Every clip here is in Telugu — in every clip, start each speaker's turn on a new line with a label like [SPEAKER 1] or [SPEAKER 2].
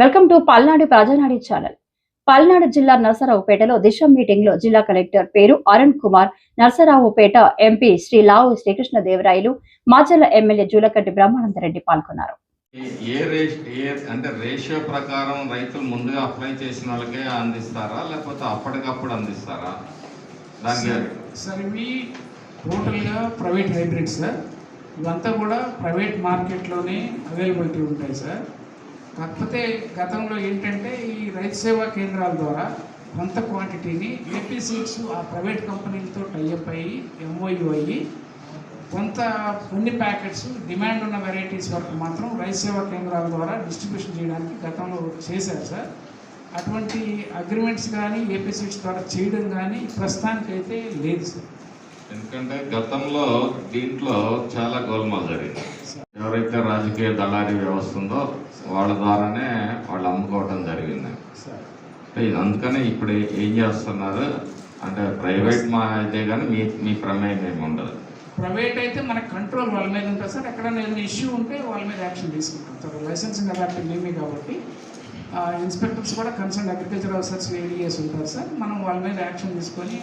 [SPEAKER 1] Welcome to Palnadu Prajanadi channel. Palnadu జిల్లా నరసరావుపేటలో దిశ మీటింగ్లో జిల్లా కలెక్టర్ పేరు అరుణ్ కుమార్ నరసరావుపేట ఎంపీ శ్రీ లావు శ్రీకృష్ణ దేవరాయలు మాచర్ల ఎమ్మెల్యే జూలకట్టి బ్రహ్మానందరెడ్డి పాల్గొన్నారు.
[SPEAKER 2] ఏ- ఏ రేష్ ఏ అంటే రేషియో ప్రకారం రైతులు ముందుగా అప్లై చేసిన వాళ్ళకే అందిస్తారా లేకపోతే అప్పటికప్పుడు అందిస్తారా?
[SPEAKER 3] సార్ ఇవి టోటల్గా ప్రైవేట్ హైబ్రిడ్ సార్. ఇవంతా కూడా ప్రైవేట్ మార్కెట్లోనే అవైలబిలిటీ ఉంటాయి సార్. కాకపోతే గతంలో ఏంటంటే ఈ రైతు సేవా కేంద్రాల ద్వారా కొంత క్వాంటిటీని ఏపీ సీడ్స్ ఆ ప్రైవేట్ కంపెనీలతో టైఅప్ అయ్యి ఎంఓయు అయ్యి కొంత కొన్ని ప్యాకెట్స్ డిమాండ్ ఉన్న వెరైటీస్ వరకు మాత్రం రైతు సేవా కేంద్రాల ద్వారా డిస్ట్రిబ్యూషన్ చేయడానికి గతంలో చేశారు సార్. అటువంటి అగ్రిమెంట్స్ కానీ ఏపీ సీడ్స్ ద్వారా చేయడం కానీ ప్రస్తుతానికైతే లేదు సార్.
[SPEAKER 2] ఎందుకంటే గతంలో దీంట్లో చాలా గోల్మాల్ జరిగింది. ఎవరైతే రాజకీయ దళారీ వ్యవస్థ ఉందో వాళ్ళ ద్వారానే వాళ్ళు అమ్ముకోవడం జరిగింది. ఇది అందుకనే ఇప్పుడు ఏం చేస్తున్నారు? అంటే ప్రైవేట్ మా అయితే కానీ మీ మీ ప్రమేయం ఏమి ఉండదు.
[SPEAKER 3] ప్రైవేట్ అయితే మన కంట్రోల్ వాళ్ళ మీద ఉంటుంది సార్. ఎక్కడైనా ఏదైనా ఇష్యూ ఉంటే వాళ్ళ మీద యాక్షన్ తీసుకుంటాం. సార్ లైసెన్సింగ్ అథారిటీ మేమే కాబట్టి ఇన్స్పెక్టర్స్ కూడా కన్సర్న్ అగ్రికల్చర్ ఆఫీసర్స్ ఏడిఎస్ ఉంటారు సార్. మనం వాళ్ళ మీద యాక్షన్ తీసుకొని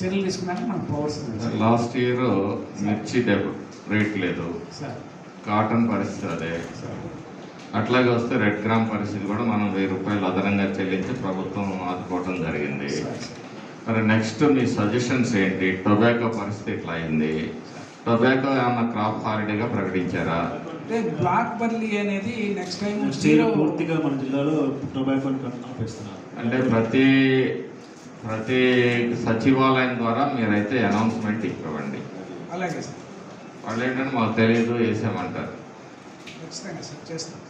[SPEAKER 3] చర్యలు తీసుకోవడానికి మనకు పవర్స్
[SPEAKER 2] లాస్ట్ ఇయర్ మిర్చి డెబ్ రేట్ లేదు.
[SPEAKER 3] సార్.
[SPEAKER 2] కాటన్ పరిస్థితి అదే.
[SPEAKER 3] సార్.
[SPEAKER 2] అట్లాగే వస్తే రెడ్ గ్రామ్ పరిస్థితి కూడా మనం వెయ్యి రూపాయలు అదనంగా చెల్లించి ప్రభుత్వం ఆదుకోవడం జరిగింది. మరి నెక్స్ట్ మీ సజెషన్స్ ఏంటి? టొబాకో పరిస్థితి ఇట్లా అయింది? టొబాకో ఏమన్నా క్రాప్ హాలిడేగా ప్రకటించారా?
[SPEAKER 3] అంటే బ్లాక్ బర్లీ అనేది నెక్స్ట్ టైం
[SPEAKER 4] పూర్తిగా మన జిల్లాలో టొబాకోని ఆపేస్తున్నారు
[SPEAKER 2] అంటే ప్రతి ప్రతి సచివాలయం ద్వారా మీరైతే అనౌన్స్మెంట్ ఇవ్వండి.
[SPEAKER 3] అలాగే సార్.
[SPEAKER 2] వాళ్ళు ఏంటంటే మాకు తెలియదు వేసామంటారు
[SPEAKER 3] ఖచ్చితంగా సార్ చేస్తాం.